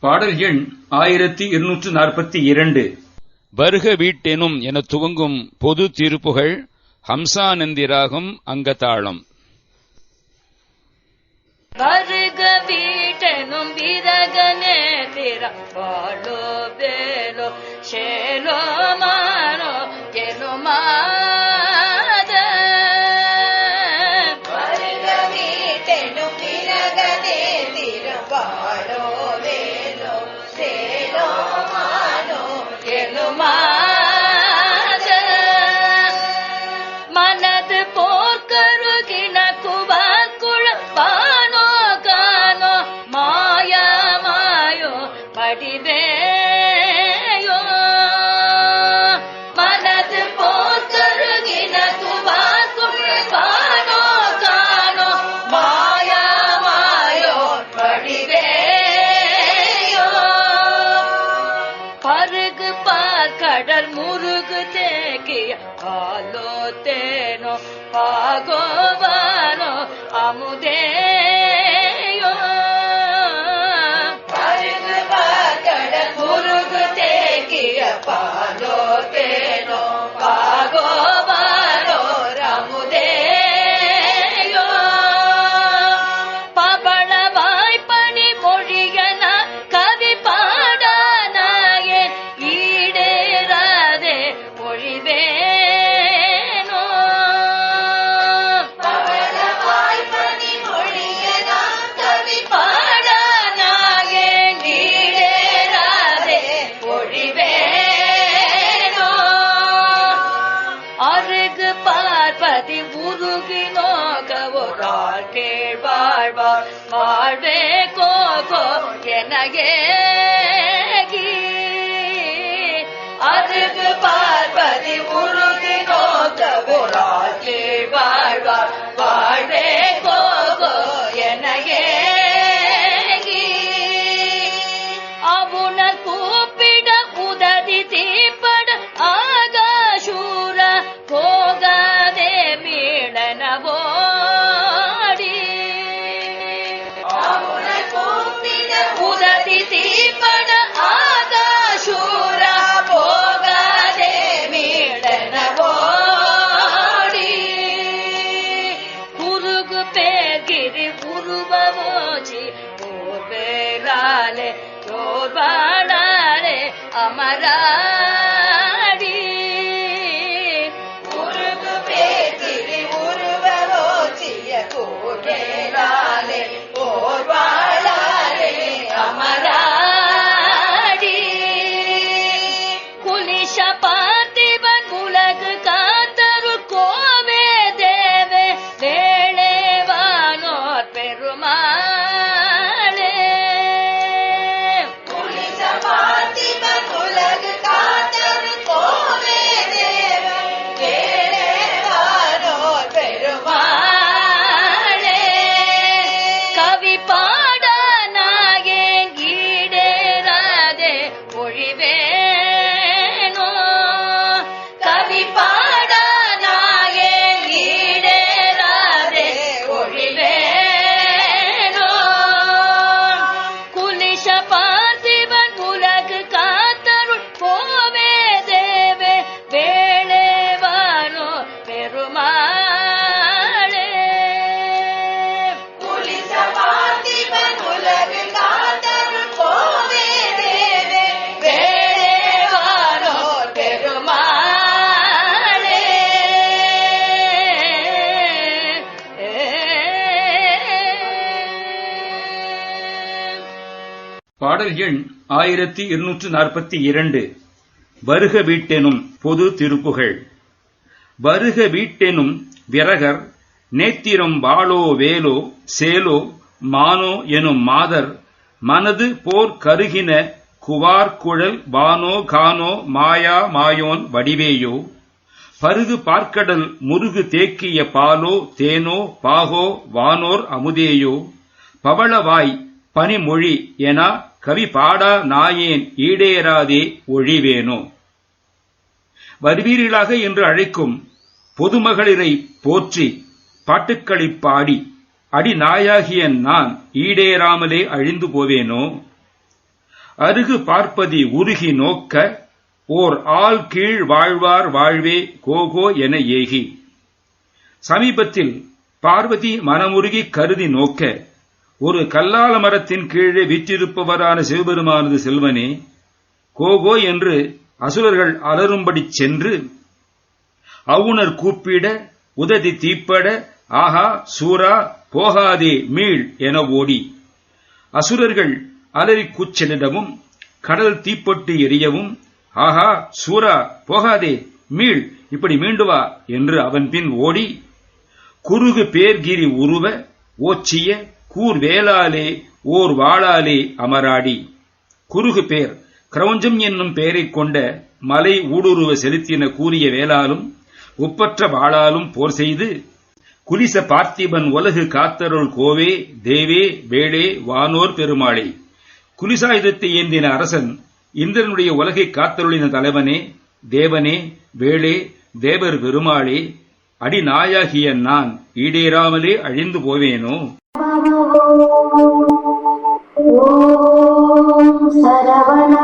பாடல் எண் ஆயிரத்தி இருநூற்று நாற்பத்தி இரண்டு. வருக வீட்டெனும் என துவங்கும் பொது திருப்புகள் ஹம்சானந்திராகம் அங்கதாளம். வருக வீட்டனும் விதகனே திறப்பாடோ வேலோ ஷேலோ படிவேயோ மனது போக்கருகின குவக்குழப்பானோ கானோ மாயா மாயோ படிவேயோ. பருகு பால் கடல் முருகு தேக்கிய காலோ தேனோ பாகோவானோ அமுதே தேக்கிய பாலோ பார்ப்பதி உருகி நோக்க ஒரு ஆள் வாழ்வே கோகோ எனகே அருகு பார்ப்பதி உருகி மீளனவோடி அவுண கூப்பிட உதவி தீப்பட ஆகாசூர போகாதே மீளனவோடி குருகு பேகிரி உருவமோச்சி ஓர்வேலாலே தோர்வாடாலே அமராடி கவி பாடல் எண் ஆயிரத்தி இருநூற்று நாற்பத்தி இரண்டு. வருக வீட்டெனும் பொது திருப்புகள் வருக வீட்டெனும் விரகர் நேத்திரம் வாளோ வேலோ சேலோ மானோ எனும் மாதர் மனது போர் கருகின குவார் குழல் வானோ கானோ மாயா மாயோன் வடிவேயோ. பருகு பார்க்கடல் முருகு தேக்கிய பாலோ தேனோ பாகோ வானோர் அமுதேயோ. பவளவாய் பனிமொழி என கவி பாடா நாயேன் ஈடேறாதே ஒழிவேனோ? வருவீர்களாக என்று அழைக்கும் பொதுமகளிரை போற்றி பாட்டுக்களைப் பாடி அடி நாயாகிய நான் ஈடேறாமலே அழிந்து போவேனோ? அருகு பார்ப்பதி உருகி நோக்க ஓர் ஆள் கீழ் வாழ்வார் வாழ்வே கோகோ என ஏகி. சமீபத்தில் பார்வதி மனமுருகி கருதி நோக்க ஒரு கல்லால மரத்தின் கீழே விற்றிருப்பவரான சிவபெருமானது செல்வனே கோகோ என்று அசுரர்கள் அலரும்படி சென்று அவுணர் கூப்பிட உததி தீப்பட ஆஹா சூரா போகாதே மீள் என ஓடி. அசுரர்கள் அலறி கூச்சலிடவும் கடல் தீப்பட்டு எரியவும் ஆஹா சூரா போகாதே மீள் இப்படி மீண்டு வா என்று அவன் பின் ஓடி குறுகு பேர்கிரி உருவ ஓச்சிய கூர் வேளாலே ஓர் வாளாலே அமராடி. குறுகு பேர் கிரௌஞ்சம் என்னும் பெயரைக் கொண்ட மலை ஊடுருவ செலுத்தின கூறிய வேளாலும் ஒப்பற்ற வாளாலும் போர் செய்து குலிச பார்த்திபன் உலகு காத்தருள் கோவே தேவே வேளே வானோர் பெருமாளே. குலிசாயுதத்தை ஏந்தின அரசன் இந்திரனுடைய உலகை காத்தருளின தலைவனே தேவனே வேளே தேவர் பெருமாளே அடிநாயாகிய நான் ஈடேறாமலே அழிந்து போவேனோ? சரவண